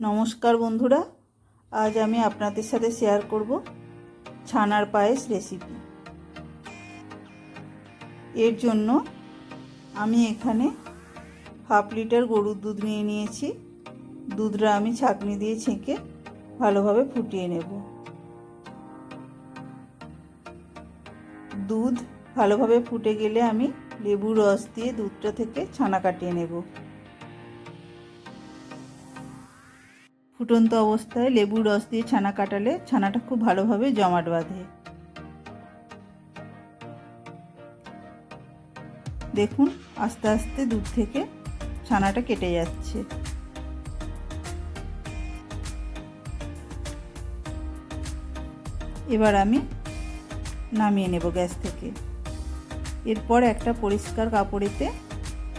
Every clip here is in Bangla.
নমস্কার বন্ধুরা, আজ আমি আপনাদের সাথে শেয়ার করব ছানার পায়েস রেসিপি এর জন্য আমি এখানে হাফ লিটার গরুর দুধ নিয়ে নিয়েছি। দুধটা আমি ছাঁকনি দিয়ে ছেঁকে ভালোভাবে ফুটিয়ে নেব। দুধ ভালোভাবে ফুটে গেলে আমি লেবুর রস দিয়ে দুধটা থেকে ছানা কাটিয়ে নেব। ফুটন্ত অবস্থায় লেবুর রস দিয়ে ছানা কাটালে ছানাটা খুব ভালোভাবে জমাট বাঁধে। দেখুন, আস্তে আস্তে দুধ থেকে ছানাটা কেটে যাচ্ছে। এবার আমি নামিয়ে নেব গ্যাস থেকে। এরপর একটা পরিষ্কার কাপড়েতে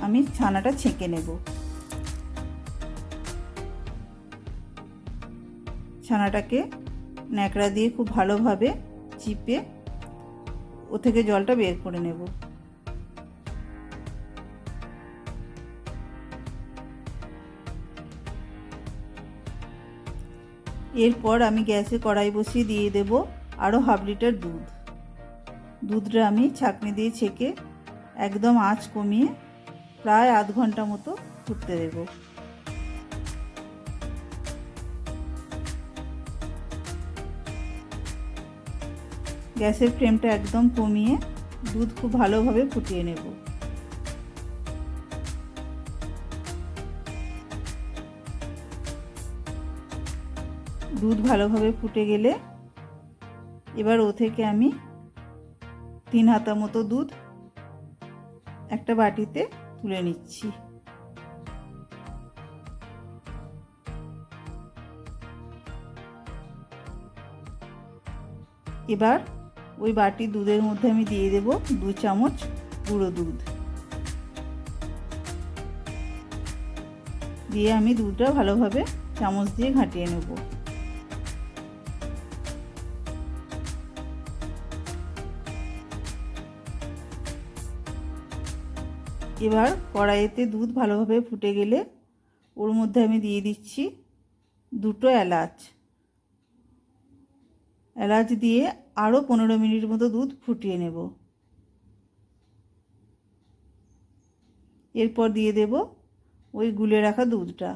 আমি ছানাটা ছেঁকে নেব। ছানাটাকে ন্যাকড়া দিয়ে খুব ভালোভাবে চিপে ও থেকে জলটা বের করে নেব। এরপর আমি গ্যাসে কড়াই বসিয়ে দিয়ে দেব আরও হাফ লিটার দুধ। দুধটা আমি ছাঁকনি দিয়ে ছেঁকে একদম আঁচ কমিয়ে প্রায় আধ ঘণ্টা মতো ফুটতে দেবো। গ্যাসের ফ্লেমটা একদম কমিয়ে দুধ খুব ভালোভাবে ফুটিয়ে নেব। দুধ ভালোভাবে ফুটে গেলে এবার ও থেকে আমি তিন হাতা মতো দুধ একটা বাটিতে তুলে নিচ্ছি। এবার ওই বাটি দুধের মধ্যে আমি দিয়ে দেব দু চামচ গুঁড়ো দুধ। দিয়ে আমি দুধটা ভালোভাবে চামচ দিয়ে ঘাঁটিয়ে নেব। এবার কড়াইতে দুধ ভালোভাবে ফুটে গেলে ওর মধ্যে আমি দিয়ে দিচ্ছি দুটো এলাচ। এলাচ দিয়ে আরও পনেরো মিনিট মতো দুধ ফুটিয়ে নেব। এরপর দিয়ে দেব ওই গুলে রাখা দুধটা।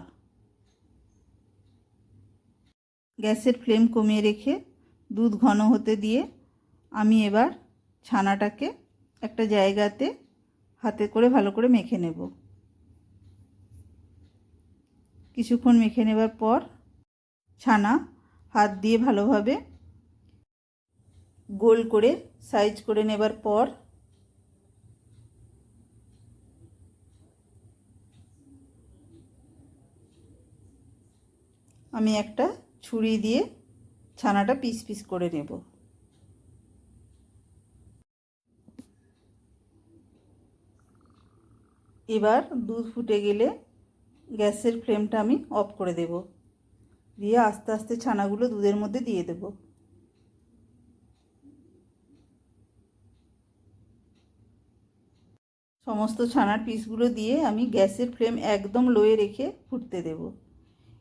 গ্যাসের ফ্লেম কমিয়ে রেখে দুধ ঘন হতে দিয়ে আমি এবার ছানাটাকে একটা জায়গাতে হাতে করে ভালো করে মেখে নেব। কিছুক্ষণ মেখে নেবার পর ছানা হাত দিয়ে ভালোভাবে গোল করে সাইজ করে নেবার পর আমি একটা ছুরি দিয়ে ছানাটা পিস পিস করে নেব। এবার দুধ ফুটে গেলে গ্যাসের ফ্লেমটা আমি অফ করে দেব। দিয়ে আস্তে আস্তে ছানাগুলো দুধের মধ্যে দিয়ে দেবো। সমস্ত ছানার পিসগুলো দিয়ে আমি গ্যাসের ফ্লেম একদম লোয়ে রেখে ফুটতে দেব।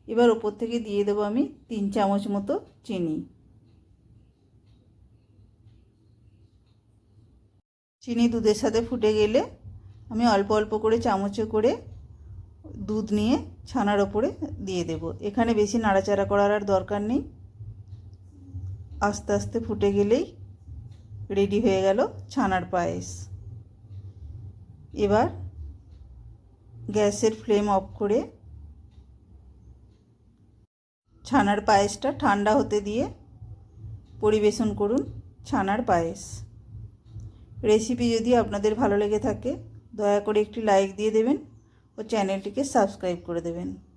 এবার ওপর থেকে দিয়ে দেবো আমি তিন চামচ মতো চিনি। চিনি দুধের সাথে ফুটে গেলে আমি অল্প অল্প করে চামচে করে দুধ নিয়ে ছানার ওপরে দিয়ে দেব। এখানে বেশি নাড়াচাড়া করার আর দরকার নেই। আস্তে আস্তে ফুটে গেলেই রেডি হয়ে গেল ছানার পায়েস। এবার গ্যাসের ফ্লেম অফ করে ছানার পায়েসটা ঠান্ডা হতে দিয়ে পরিবেশন করুন ছানার পায়েস। রেসিপি যদি আপনাদের ভালো লেগে থাকে, দয়া করে একটি লাইক দিয়ে দেবেন ও চ্যানেলটিকে সাবস্ক্রাইব করে দেবেন।